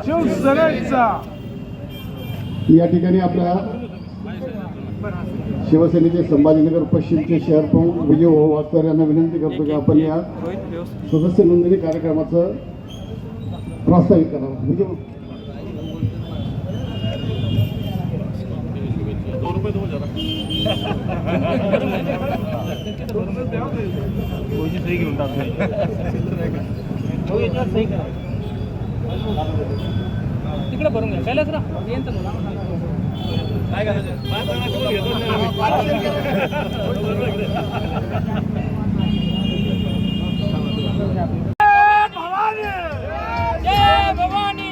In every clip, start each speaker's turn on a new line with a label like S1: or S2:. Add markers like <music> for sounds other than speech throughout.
S1: शिवसेनेचा
S2: या ठिकाणी आपल्या शिवसेनेचे संभाजीनगर पश्चिमचे शहर प्रमुख विजय वाडकर यांना विनंती करतो की आपण या सदस्य नोंदणी कार्यक्रमाचं प्रास्ताविक करावं. विजय <laughs>
S3: तिकडे भरून घ्या. कैलास रा येईन तर जय भवानी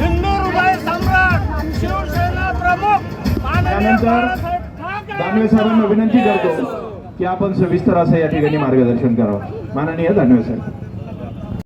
S1: हिंदू हृदय सम्राट शिवसेना प्रमुख माननीय
S4: त्यानंतर
S1: बाळासाहेब ठाकरे
S4: दामले साहेबांना विनंती करतो की आपण सविस्तर असं या ठिकाणी मार्गदर्शन करावं. माननीय दानवे साहेब.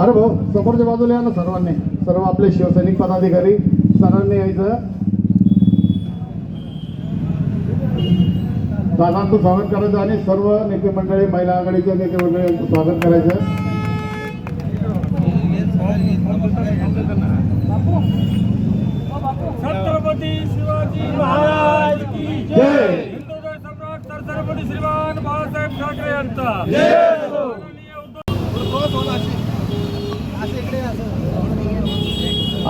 S2: अरे भाऊ समोरच्या बाजूला या ना सर्वांनी. सर्व आपले शिवसैनिक पदाधिकारी सर्वांनी यायचं दादांचं स्वागत करायचं आणि सर्व नेते मंडळी महिला आघाडीच्या नेते मंडळी स्वागत करायचं.
S1: छत्रपती शिवाजी महाराज की
S2: जय.
S1: हिंदू सम्राट छत्रपती श्रीमान बाळासाहेब ठाकरे यांचा माननीय उद्धव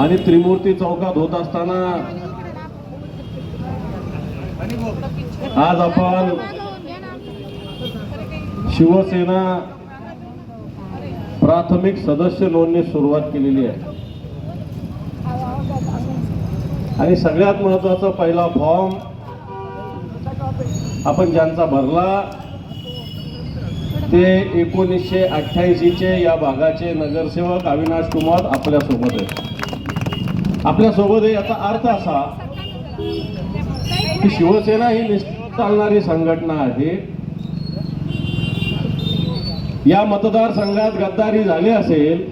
S5: आणि त्रिमूर्ती चौकात होत असताना आज आपण शिवसेना प्राथमिक सदस्य नोंदणी सुरुवात केलेली आहे. आणि सगळ्यात महत्त्वाचा पहिला फॉर्म आपण ज्यांचा भरला ते एकोणीसशे अठ्ठ्याऐंशीचे या भागाचे नगरसेवक अविनाश कुमार आपल्यासोबत आहेत. आपल्यासोबत आहे. याचा अर्थ असा की शिवसेना ही निश्चित चालणारी संघटना आहे. या मतदारसंघात गद्दारी झाली असेल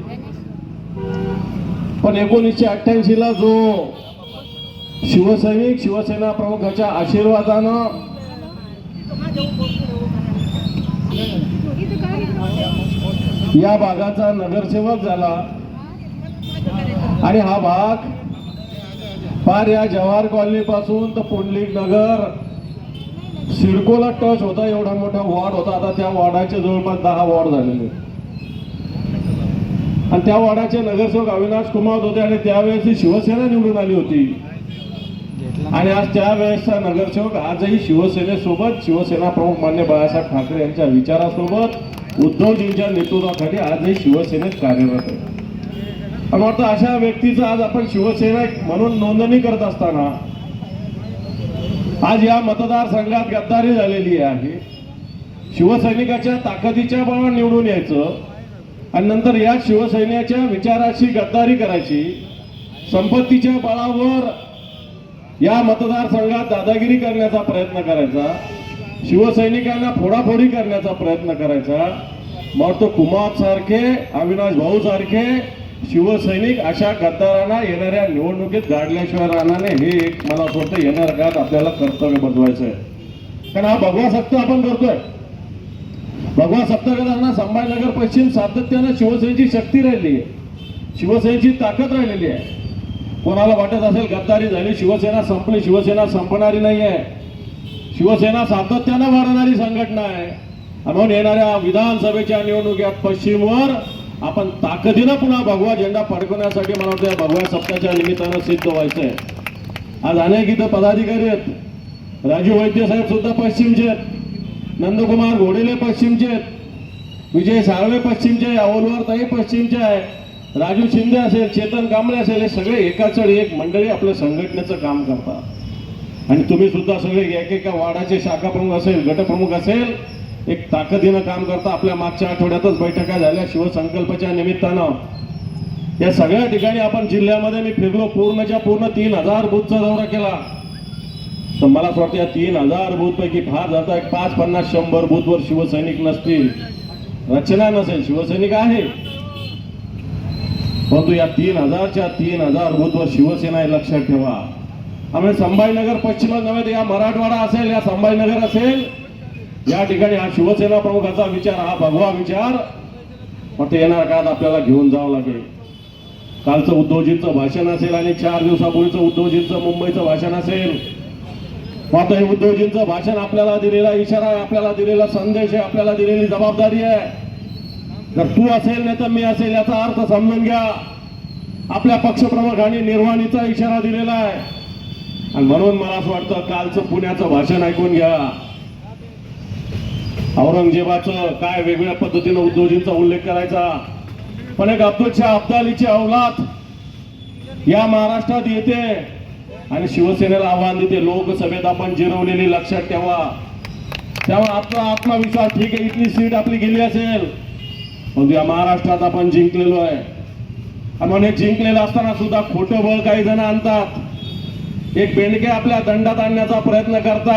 S5: पण एकोणीसशे अठ्ठ्याऐंशी ला जो शिवसैनिक शिवसेना प्रमुखाच्या आशीर्वादानं या भागाचा नगरसेवक झाला. आणि हा भाग पार या जवाहर कॉलनीपासून तर पुंडलिक नगर. सिडकोला टच होता एवढा मोठा वॉर्ड होता. आता त्या वॉर्डाचे जवळपास दहा वॉर्ड झालेले आणि त्या वॉर्डाचे नगरसेवक अविनाश कुमार होते आणि त्यावेळेस ही शिवसेना निवडून आली होती. आणि आज त्यावेळेसचा नगरसेवक आजही शिवसेनेसोबत शिवसेना प्रमुख मान्य बाळासाहेब ठाकरे यांच्या विचारासोबत उद्धवजींच्या नेतृत्वाखाली आजही शिवसेनेत कार्यरत आहे. मला वाटतं अशा व्यक्तीचं आज आपण शिवसेना म्हणून नोंदणी करत असताना आज या मतदारसंघात गद्दारी झालेली आहे. शिवसैनिकाच्या ताकदीच्या बळावर निवडून यायचं आणि नंतर या शिवसैन्याच्या विचाराशी गद्दारी करायची संपत्तीच्या बळावर या मतदारसंघात दादागिरी करण्याचा प्रयत्न करायचा शिवसैनिकांना फोडाफोडी करण्याचा प्रयत्न करायचा. मग तो कुमार सारखे अविनाश भाऊ सारखे शिवसैनिक अशा गद्दारांना येणाऱ्या निवडणुकीत गाडल्याशिवाय राहणार नाही. हे एक मला असं वाटतं येणार काळात आपल्याला कर्तव्य बजवायचं आहे. कारण हा भगवा सक्त आपण करतोय. भगवा सप्त संभाजीनगर पश्चिम सातत्यानं शिवसेनेची शक्ती राहिली आहे. शिवसेनेची ताकद राहिलेली आहे. कोणाला वाटत असेल गद्दारी झाली शिवसेना संपली शिवसेना संपणारी नाही आहे. शिवसेना सातत्यानं वाढणारी संघटना आहे. म्हणून येणाऱ्या विधानसभेच्या निवडणुकीत पश्चिमवर आपण ताकदीनं पुन्हा भगवा झेंडा फडकवण्यासाठी मला वाटतं भगवा भगव्या सप्ताहाच्या निमित्तानं सिद्ध व्हायचंय. आज अनेक इथं पदाधिकारी आहेत. राजू वैद्य साहेब सुद्धा पश्चिमचे आहेत. नंदकुमार घोडेले पश्चिमचे आहेत. विजय साळवे पश्चिमचे आहे. अवलवर ताई पश्चिमचे आहे. राजू शिंदे असेल चेतन कांबळे असेल हे सगळे एकाच एक मंडळी आपल्या संघटनेचं काम करतात. आणि तुम्ही सुद्धा सगळे एकेका वार्डाचे शाखा प्रमुख असेल गटप्रमुख असेल एक ताकदीनं काम करता आपल्या मागच्या आठवड्यातच बैठका झाल्या शिवसंकल्पाच्या निमित्तानं. या सगळ्या ठिकाणी आपण जिल्ह्यामध्ये मी फिरलो पूर्णच्या पूर्ण तीन हजार बूथचा दौरा केला. तर मला असं वाटतं या तीन हजार बूथपैकी फार जाता एक पाच पन्नास शंभर बूथवर शिवसैनिक नसतील. रचना नसेल शिवसैनिक आहे. परंतु या तीन हजारच्या तीन हजार बूथवर शिवसेना हे लक्षात ठेवा. आम्ही संभाजीनगर पश्चिम नव्हे या मराठवाडा असेल या संभाजीनगर असेल या ठिकाणी हा शिवसेना प्रमुखाचा विचार हा भगवा विचार. फक्त येणार काळात आपल्याला घेऊन जावं लागेल. कालचं उद्धवजींचं भाषण असेल आणि चार दिवसापूर्वीचं उद्धवजींचं मुंबईचं भाषण असेल. मात्र हे उद्धवजींचं भाषण आपल्याला दिलेला इशारा आहे आपल्याला दिलेला संदेश आहे आपल्याला दिलेली जबाबदारी आहे. जर तू असेल नाही तर मी असेल याचा अर्थ समजून घ्या. आपल्या पक्षप्रमुखांनी निर्वाणीचा इशारा दिलेला आहे. आणि म्हणून मला असं वाटतं कालचं पुण्याचं भाषण ऐकून घ्या. औरंगजेबाचं काय वेगवेगळ्या पद्धतीनं उद्धवजींचा उल्लेख करायचा? पण एक अब्दुल शाह अब्दालीची अवलाद या महाराष्ट्रात येते आणि शिवसेनेला आव्हान देते. लोकसभेत आपण जिरवलेली लक्षात ठेवा. त्यामुळे आपला आत्मविश्वास ठीक आहे. इथली सीट आपली गेली असेल. पण या महाराष्ट्रात आपण जिंकलेलो आहे. आणि हे जिंकलेलं असताना सुद्धा खोटं बळ काही जण आणतात. एक बेंडके आपल्या दंडात आणण्याचा प्रयत्न करतात.